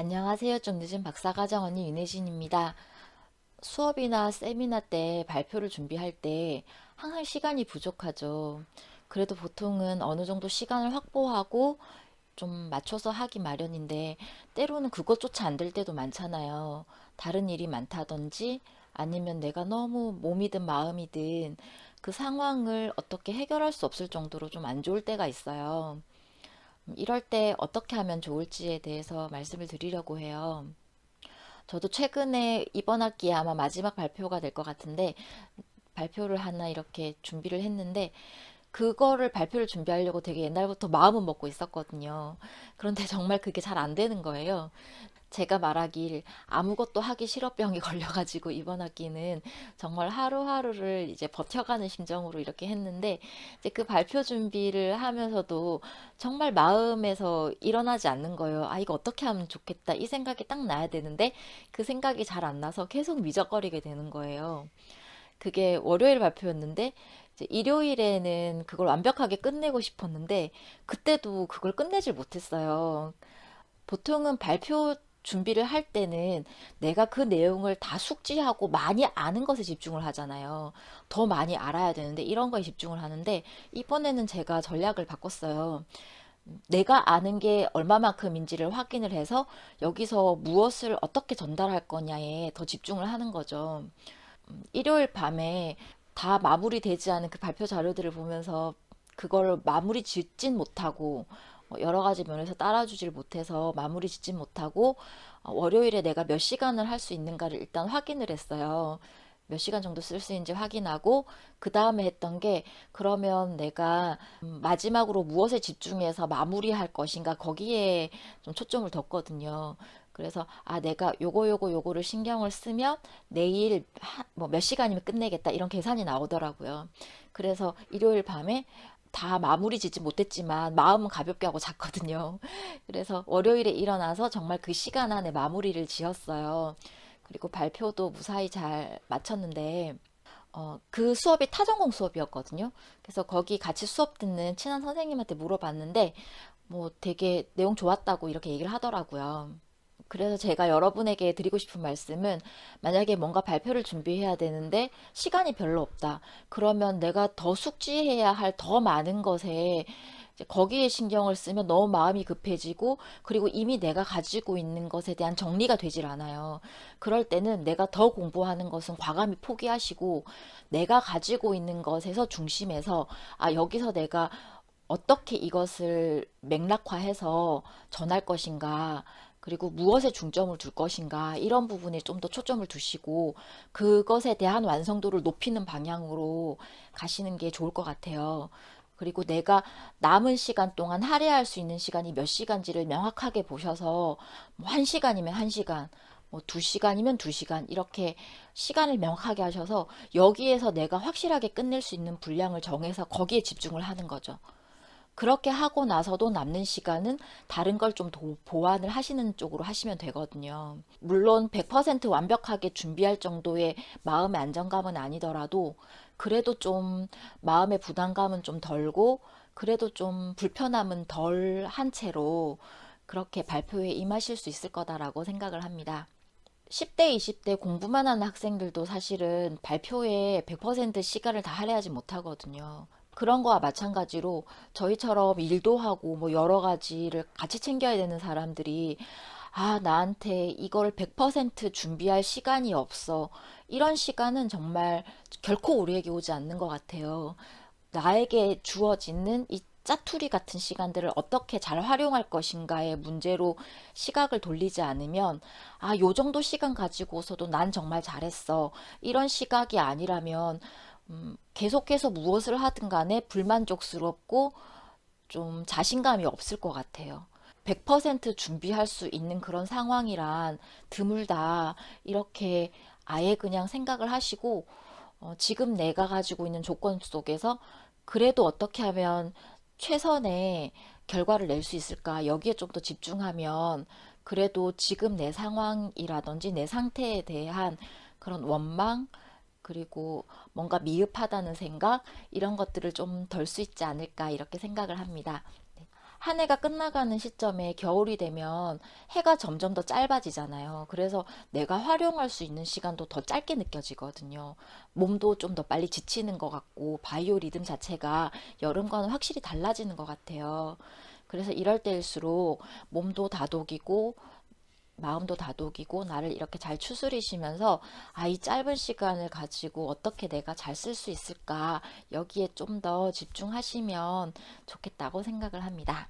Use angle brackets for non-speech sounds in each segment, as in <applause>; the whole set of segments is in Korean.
안녕하세요. 좀 늦은 박사과정 언니 윤혜진입니다. 수업이나 세미나 때 발표를 준비할 때 항상 시간이 부족하죠. 그래도 보통은 어느 정도 시간을 확보하고 좀 맞춰서 하기 마련인데 때로는 그것조차 안 될 때도 많잖아요. 다른 일이 많다든지 아니면 내가 너무 몸이든 마음이든 그 상황을 어떻게 해결할 수 없을 정도로 좀 안 좋을 때가 있어요. 음, 이럴 때 어떻게 하면 좋을지에 대해서 말씀을 드리려고 해요. 저도 최근에 이번 학기에 아마 마지막 발표가 될 것 같은데 발표를 하나 이렇게 준비를 했는데 그거를 발표를 준비하려고 되게 옛날부터 마음은 먹고 있었거든요. 그런데 정말 그게 잘 안 되는 거예요. 제가 말하길 아무것도 하기 싫어 병이 <laughs> 걸려가지고 이번 학기는 정말 하루하루를 이제 버텨가는 심정으로 이렇게 했는데 이제 그 발표 준비를 하면서도 정말 마음에서 일어나지 않는 거예요. 아, 이거 어떻게 하면 좋겠다. 이 생각이 딱 나야 되는데 그 생각이 잘 안 나서 계속 미적거리게 되는 거예요. 그게 월요일 발표였는데 일요일에는 그걸 완벽하게 끝내고 싶었는데 그때도 그걸 끝내질 못했어요. 보통은 발표 준비를 할 때는 내가 그 내용을 다 숙지하고 많이 아는 것에 집중을 하잖아요. 더 많이 알아야 되는데 이런 거에 집중을 하는데 이번에는 제가 전략을 바꿨어요. 내가 아는 게 얼마만큼인지를 확인을 해서 여기서 무엇을 어떻게 전달할 거냐에 더 집중을 하는 거죠. 음, 일요일 밤에 다 마무리되지 않은 그 발표 자료들을 보면서 그걸 마무리 짓진 못하고 어, 여러 가지 면에서 따라주질 못해서 마무리 짓진 못하고 어, 월요일에 내가 몇 시간을 할 수 있는가를 일단 확인을 했어요. 몇 시간 정도 쓸 수 있는지 확인하고 그 다음에 했던 게 그러면 내가 음, 마지막으로 무엇에 집중해서 마무리할 것인가 거기에 좀 초점을 뒀거든요. 그래서 아 내가 요거 요거 요거를 신경을 쓰면 내일 뭐 몇 시간이면 끝내겠다 이런 계산이 나오더라고요. 그래서 일요일 밤에 다 마무리 짓지 못했지만 마음은 가볍게 하고 잤거든요. <laughs> 그래서 월요일에 일어나서 정말 그 시간 안에 마무리를 지었어요. 그리고 발표도 무사히 잘 마쳤는데 어, 그 수업이 타전공 수업이었거든요. 그래서 거기 같이 수업 듣는 친한 선생님한테 물어봤는데 뭐 되게 내용 좋았다고 이렇게 얘기를 하더라고요. 그래서 제가 여러분에게 드리고 싶은 말씀은 만약에 뭔가 발표를 준비해야 되는데 시간이 별로 없다. 그러면 내가 더 숙지해야 할 더 많은 것에 거기에 신경을 쓰면 너무 마음이 급해지고 그리고 이미 내가 가지고 있는 것에 대한 정리가 되질 않아요. 그럴 때는 내가 더 공부하는 것은 과감히 포기하시고 내가 가지고 있는 것에서 중심에서 아, 여기서 내가 어떻게 이것을 맥락화해서 전할 것인가 그리고 무엇에 중점을 둘 것인가 이런 부분에 좀 더 초점을 두시고 그것에 대한 완성도를 높이는 방향으로 가시는 게 좋을 것 같아요. 그리고 내가 남은 시간 동안 할애할 수 있는 시간이 몇 시간지를 명확하게 보셔서 뭐한 시간이면 한 시간, 뭐두 시간이면 두 시간 이렇게 시간을 명확하게 하셔서 여기에서 내가 확실하게 끝낼 수 있는 분량을 정해서 거기에 집중을 하는 거죠. 그렇게 하고 나서도 남는 시간은 다른 걸 좀 보완을 하시는 쪽으로 하시면 되거든요. 물론 100% 완벽하게 준비할 정도의 마음의 안정감은 아니더라도 그래도 좀 마음의 부담감은 좀 덜고 그래도 좀 불편함은 덜 한 채로 그렇게 발표에 임하실 수 있을 거다라고 생각을 합니다. 10대, 20대 공부만 하는 학생들도 사실은 발표에 100% 시간을 다 할애하지 못하거든요. 그런 거와 마찬가지로 저희처럼 일도 하고 뭐 여러 가지를 같이 챙겨야 되는 사람들이 아, 나한테 이걸 100% 준비할 시간이 없어. 이런 시간은 정말 결코 우리에게 오지 않는 것 같아요. 나에게 주어지는 이 짜투리 같은 시간들을 어떻게 잘 활용할 것인가의 문제로 시각을 돌리지 않으면, 아, 요 정도 시간 가지고서도 난 정말 잘했어. 이런 시각이 아니라면, 음, 계속해서 무엇을 하든 간에 불만족스럽고 좀 자신감이 없을 것 같아요. 100% 준비할 수 있는 그런 상황이란 드물다. 이렇게 아예 그냥 생각을 하시고, 어, 지금 내가 가지고 있는 조건 속에서 그래도 어떻게 하면 최선의 결과를 낼 수 있을까? 여기에 좀 더 집중하면 그래도 지금 내 상황이라든지 내 상태에 대한 그런 원망, 그리고 뭔가 미흡하다는 생각, 이런 것들을 좀 덜 수 있지 않을까 이렇게 생각을 합니다. 네. 한 해가 끝나가는 시점에 겨울이 되면 해가 점점 더 짧아지잖아요. 그래서 내가 활용할 수 있는 시간도 더 짧게 느껴지거든요. 몸도 좀 더 빨리 지치는 것 같고, 바이오 리듬 자체가 여름과는 확실히 달라지는 것 같아요. 그래서 이럴 때일수록 몸도 다독이고, 마음도 다독이고 나를 이렇게 잘 추스리시면서 아, 이 짧은 시간을 가지고 어떻게 내가 잘 쓸 수 있을까 여기에 좀 더 집중하시면 좋겠다고 생각을 합니다.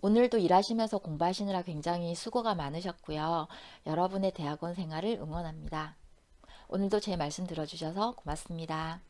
오늘도 일하시면서 공부하시느라 굉장히 수고가 많으셨고요. 여러분의 대학원 생활을 응원합니다. 오늘도 제 말씀 들어주셔서 고맙습니다.